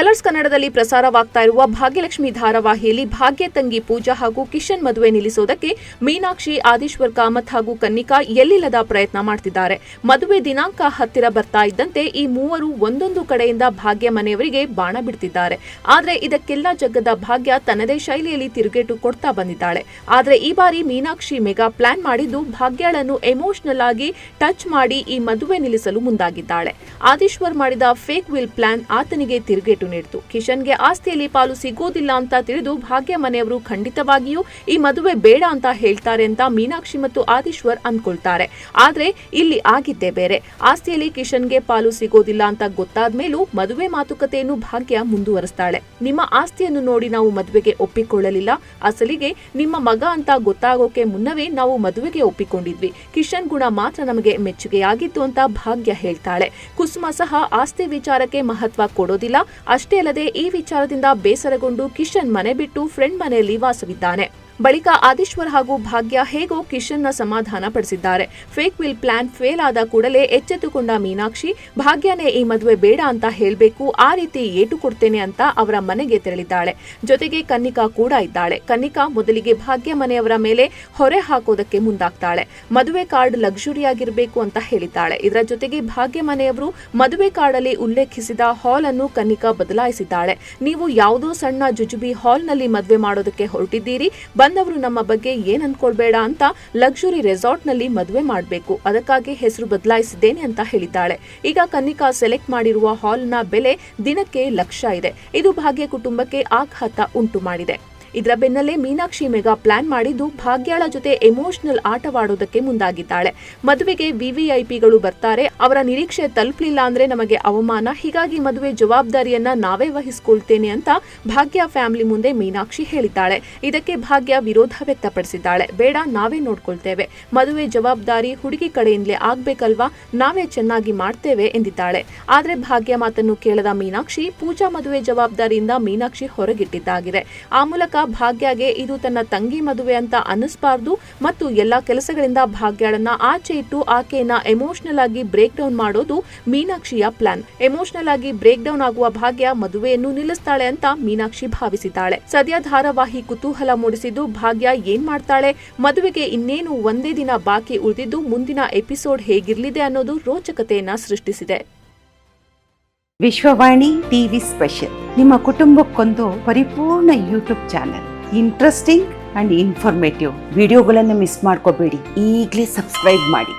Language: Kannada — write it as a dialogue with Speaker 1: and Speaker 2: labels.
Speaker 1: ಕಲರ್ಸ್ ಕನ್ನಡದಲ್ಲಿ ಪ್ರಸಾರವಾಗ್ತಾ ಇರುವ ಭಾಗ್ಯಲಕ್ಷ್ಮಿ ಧಾರಾವಾಹಿಯಲ್ಲಿ ಭಾಗ್ಯ ತಂಗಿ ಪೂಜಾ ಹಾಗೂ ಕಿಶನ್ ಮದುವೆ ನಿಲ್ಲಿಸೋದಕ್ಕೆ ಮೀನಾಕ್ಷಿ, ಆದೀಶ್ವರ್ ಕಾಮತ್ ಹಾಗೂ ಕನ್ನಿಕಾ ಎಲ್ಲಿಲ್ಲದ ಪ್ರಯತ್ನ ಮಾಡ್ತಿದ್ದಾರೆ. ಮದುವೆ ದಿನಾಂಕ ಹತ್ತಿರ ಬರ್ತಾ ಇದ್ದಂತೆ ಈ ಮೂವರು ಒಂದೊಂದು ಕಡೆಯಿಂದ ಭಾಗ್ಯ ಮನೆಯವರಿಗೆ ಬಾಣ ಬಿಡ್ತಿದ್ದಾರೆ. ಆದರೆ ಇದಕ್ಕೆಲ್ಲ ಜಗ್ಗದ ಭಾಗ್ಯ ತನ್ನದೇ ಶೈಲಿಯಲ್ಲಿ ತಿರುಗೇಟು ಕೊಡ್ತಾ ಬಂದಿದ್ದಾಳೆ. ಆದರೆ ಈ ಬಾರಿ ಮೀನಾಕ್ಷಿ ಮೆಗಾ ಪ್ಲಾನ್ ಮಾಡಿದ್ದು ಭಾಗ್ಯಳನ್ನು ಎಮೋಷನಲ್ ಆಗಿ ಟಚ್ ಮಾಡಿ ಈ ಮದುವೆ ನಿಲ್ಲಿಸಲು ಮುಂದಾಗಿದ್ದಾಳೆ. ಆದೀಶ್ವರ್ ಮಾಡಿದ ಫೇಕ್ ವಿಲ್ ಪ್ಲಾನ್ ಆತನಿಗೆ ತಿರುಗೇಟು ನೀಡಿತು. ಕಿಶನ್ಗೆ ಆಸ್ತಿಯಲ್ಲಿ ಪಾಲು ಸಿಗೋದಿಲ್ಲ ಅಂತ ತಿಳಿದು ಭಾಗ್ಯ ಮನೆಯವರು ಖಂಡಿತವಾಗಿಯೂ ಈ ಮದುವೆ ಬೇಡ ಅಂತ ಹೇಳ್ತಾರೆ ಅಂತ ಮೀನಾಕ್ಷಿ ಮತ್ತು ಆದೀಶ್ವರ್ ಅಂದ್ಕೊಳ್ತಾರೆ. ಆದ್ರೆ ಇಲ್ಲಿ ಆಗಿದ್ದೆ ಬೇರೆ. ಆಸ್ತಿಯಲ್ಲಿ ಕಿಶನ್ಗೆ ಪಾಲು ಸಿಗೋದಿಲ್ಲ ಅಂತ ಗೊತ್ತಾದ ಮೇಲೂ ಮದುವೆ ಮಾತುಕತೆಯನ್ನು ಭಾಗ್ಯ ಮುಂದುವರಿಸ್ತಾಳೆ. ನಿಮ್ಮ ಆಸ್ತಿಯನ್ನು ನೋಡಿ ನಾವು ಮದುವೆಗೆ ಒಪ್ಪಿಕೊಳ್ಳಲಿಲ್ಲ. ಅಸಲಿಗೆ ನಿಮ್ಮ ಮಗ ಅಂತ ಗೊತ್ತಾಗೋಕೆ ಮುನ್ನವೇ ನಾವು ಮದುವೆಗೆ ಒಪ್ಪಿಕೊಂಡಿದ್ವಿ. ಕಿಶನ್ ಗುಣ ಮಾತ್ರ ನಮಗೆ ಮೆಚ್ಚುಗೆಯಾಗಿತ್ತು ಅಂತ ಭಾಗ್ಯ ಹೇಳ್ತಾಳೆ. ಕುಸುಮ ಸಹ ಆಸ್ತಿ ವಿಚಾರಕ್ಕೆ ಮಹತ್ವ ಕೊಡೋದಿಲ್ಲ. ಅಷ್ಟೇ ಅಲ್ಲದೆ ಈ ವಿಚಾರದಿಂದ ಬೇಸರಗೊಂಡು ಕಿಶನ್ ಮನೆ ಬಿಟ್ಟು ಫ್ರೆಂಡ್ ಮನೆಯಲ್ಲಿ ವಾಸವಿದ್ದಾನೆ. ಬಳಿಕ ಆದೀಶ್ವರ್ ಹಾಗೂ ಭಾಗ್ಯ ಹೇಗೋ ಕಿಶನ್ನ ಸಮಾಧಾನ ಪಡಿಸಿದ್ದಾರೆ. ಫೇಕ್ ವಿಲ್ ಪ್ಲಾನ್ ಫೇಲ್ ಆದ ಕೂಡಲೇ ಎಚ್ಚೆತ್ತುಕೊಂಡ ಮೀನಾಕ್ಷಿ, ಭಾಗ್ಯನೇ ಈ ಮದುವೆ ಬೇಡ ಅಂತ ಹೇಳಬೇಕು, ಆ ರೀತಿ ಏಟು ಕೊಡ್ತೇನೆ ಅಂತ ಅವರ ಮನೆಗೆ ತೆರಳಿದ್ದಾಳೆ. ಜೊತೆಗೆ ಕನ್ನಿಕಾ ಕೂಡ ಇದ್ದಾಳೆ. ಕನ್ನಿಕಾ ಮೊದಲಿಗೆ ಭಾಗ್ಯ ಮನೆಯವರ ಮೇಲೆ ಹೊರೆ ಹಾಕೋದಕ್ಕೆ ಮುಂದಾಗ್ತಾಳೆ. ಮದುವೆ ಕಾರ್ಡ್ ಲಕ್ಸುರಿ ಆಗಿರಬೇಕು ಅಂತ ಹೇಳಿದ್ದಾಳೆ. ಇದರ ಜೊತೆಗೆ ಭಾಗ್ಯ ಮನೆಯವರು ಮದುವೆ ಕಾರ್ಡಲ್ಲಿ ಉಲ್ಲೇಖಿಸಿದ ಹಾಲ್ ಅನ್ನು ಕನ್ನಿಕಾ ಬದಲಾಯಿಸಿದ್ದಾಳೆ. ನೀವು ಯಾವುದೋ ಸಣ್ಣ ಜುಜುಬಿ ಹಾಲ್ನಲ್ಲಿ ಮದುವೆ ಮಾಡೋದಕ್ಕೆ ಹೊರಟಿದ್ದೀರಿ ಬಂದವರು ನಮ್ಮ ಬಗ್ಗೆ ಏನ್ ಅನ್ಕೊಳ್ಬೇಡ ಅಂತ ಲಕ್ಸುರಿ ರೆಸಾರ್ಟ್ನಲ್ಲಿ ಮದುವೆ ಮಾಡಬೇಕು. ಅದಕ್ಕಾಗಿ ಹೆಸರು ಬದಲಾಯಿಸಿದ್ದೇನೆ ಅಂತ ಹೇಳಿದ್ದಾಳೆ. ಈಗ ಕನ್ನಿಕಾ ಸೆಲೆಕ್ಟ್ ಮಾಡಿರುವ ಹಾಲ್ನ ಬೆಲೆ ದಿನಕ್ಕೆ ಲಕ್ಷ ಇದೆ. ಇದು ಭಾಗ್ಯ ಕುಟುಂಬಕ್ಕೆ ಆಘಾತ ಉಂಟು ಮಾಡಿದೆ. ಇದರ ಬೆನ್ನಲ್ಲೇ ಮೀನಾಕ್ಷಿ ಮೆಗಾ ಪ್ಲಾನ್ ಮಾಡಿದ್ದು ಭಾಗ್ಯಾಳ ಜೊತೆ ಎಮೋಷನಲ್ ಆಟವಾಡೋದಕ್ಕೆ ಮುಂದಾಗಿದ್ದಾಳೆ. ಮದುವೆಗೆ ವಿವಿಐಪಿಗಳು ಬರ್ತಾರೆ. ಅವರ ನಿರೀಕ್ಷೆ ತಲುಪಲಿಲ್ಲ ಅಂದ್ರೆ ನಮಗೆ ಅವಮಾನ. ಹೀಗಾಗಿ ಮದುವೆ ಜವಾಬ್ದಾರಿಯನ್ನ ನಾವೇ ವಹಿಸಿಕೊಳ್ತೇನೆ ಅಂತ ಭಾಗ್ಯ ಫ್ಯಾಮಿಲಿ ಮುಂದೆ ಮೀನಾಕ್ಷಿ ಹೇಳಿದ್ದಾಳೆ. ಇದಕ್ಕೆ ಭಾಗ್ಯ ವಿರೋಧ ವ್ಯಕ್ತಪಡಿಸಿದ್ದಾಳೆ. ಬೇಡ, ನಾವೇ ನೋಡ್ಕೊಳ್ತೇವೆ. ಮದುವೆ ಜವಾಬ್ದಾರಿ ಹುಡುಗಿ ಕಡೆಯಿಂದಲೇ ಆಗ್ಬೇಕಲ್ವಾ? ನಾವೇ ಚೆನ್ನಾಗಿ ಮಾಡ್ತೇವೆ ಎಂದಿದ್ದಾಳೆ. ಆದ್ರೆ ಭಾಗ್ಯ ಮಾತನ್ನು ಕೇಳದ ಮೀನಾಕ್ಷಿ, ಪೂಜಾ ಮದುವೆ ಜವಾಬ್ದಾರಿಯಿಂದ ಮೀನಾಕ್ಷಿ ಹೊರಗಿಟ್ಟಿದ್ದಾಗಿದೆ. ಆ ಮೂಲಕ ಭಾಗ್ಯಗೆ ಇದು ತನ್ನ ತಂಗಿ ಮದುವೆ ಅಂತ ಅನ್ನಿಸ್ಬಾರ್ದು ಮತ್ತು ಎಲ್ಲಾ ಕೆಲಸಗಳಿಂದ ಭಾಗ್ಯಳನ್ನ ಆಚೆ ಇಟ್ಟು ಆಕೆಯನ್ನ ಎಮೋಷನಲ್ ಆಗಿ ಬ್ರೇಕ್ ಡೌನ್ ಮಾಡೋದು ಮೀನಾಕ್ಷಿಯ ಪ್ಲಾನ್ ಎಮೋಷನಲ್ ಆಗಿ ಬ್ರೇಕ್ ಡೌನ್ ಆಗುವ ಭಾಗ್ಯ ಮದುವೆಯನ್ನು ನಿಲ್ಲಿಸ್ತಾಳೆ ಅಂತ ಮೀನಾಕ್ಷಿ ಭಾವಿಸಿದ್ದಾಳೆ. ಸದ್ಯ ಧಾರಾವಾಹಿ ಕುತೂಹಲ ಮೂಡಿಸಿದ್ದು ಭಾಗ್ಯ ಏನ್ ಮಾಡ್ತಾಳೆ? ಮದುವೆಗೆ ಇನ್ನೇನು ಒಂದೇ ದಿನ ಬಾಕಿ ಉಳಿದಿದ್ದು ಮುಂದಿನ ಎಪಿಸೋಡ್ ಹೇಗಿರ್ಲಿದೆ ಅನ್ನೋದು ರೋಚಕತೆಯನ್ನ ಸೃಷ್ಟಿಸಿದೆ.
Speaker 2: Vishwavani TV special. ನಿಮ್ಮ ಕುಟುಂಬಕ್ಕೊಂದು ಪರಿಪೂರ್ಣ YouTube channel. Interesting and informative. ವಿಡಿಯೋಗಳನ್ನು ಮಿಸ್ ಮಾಡ್ಕೋಬೇಡಿ. ಈಗಲೇ ಸಬ್ಸ್ಕ್ರೈಬ್ ಮಾಡಿ.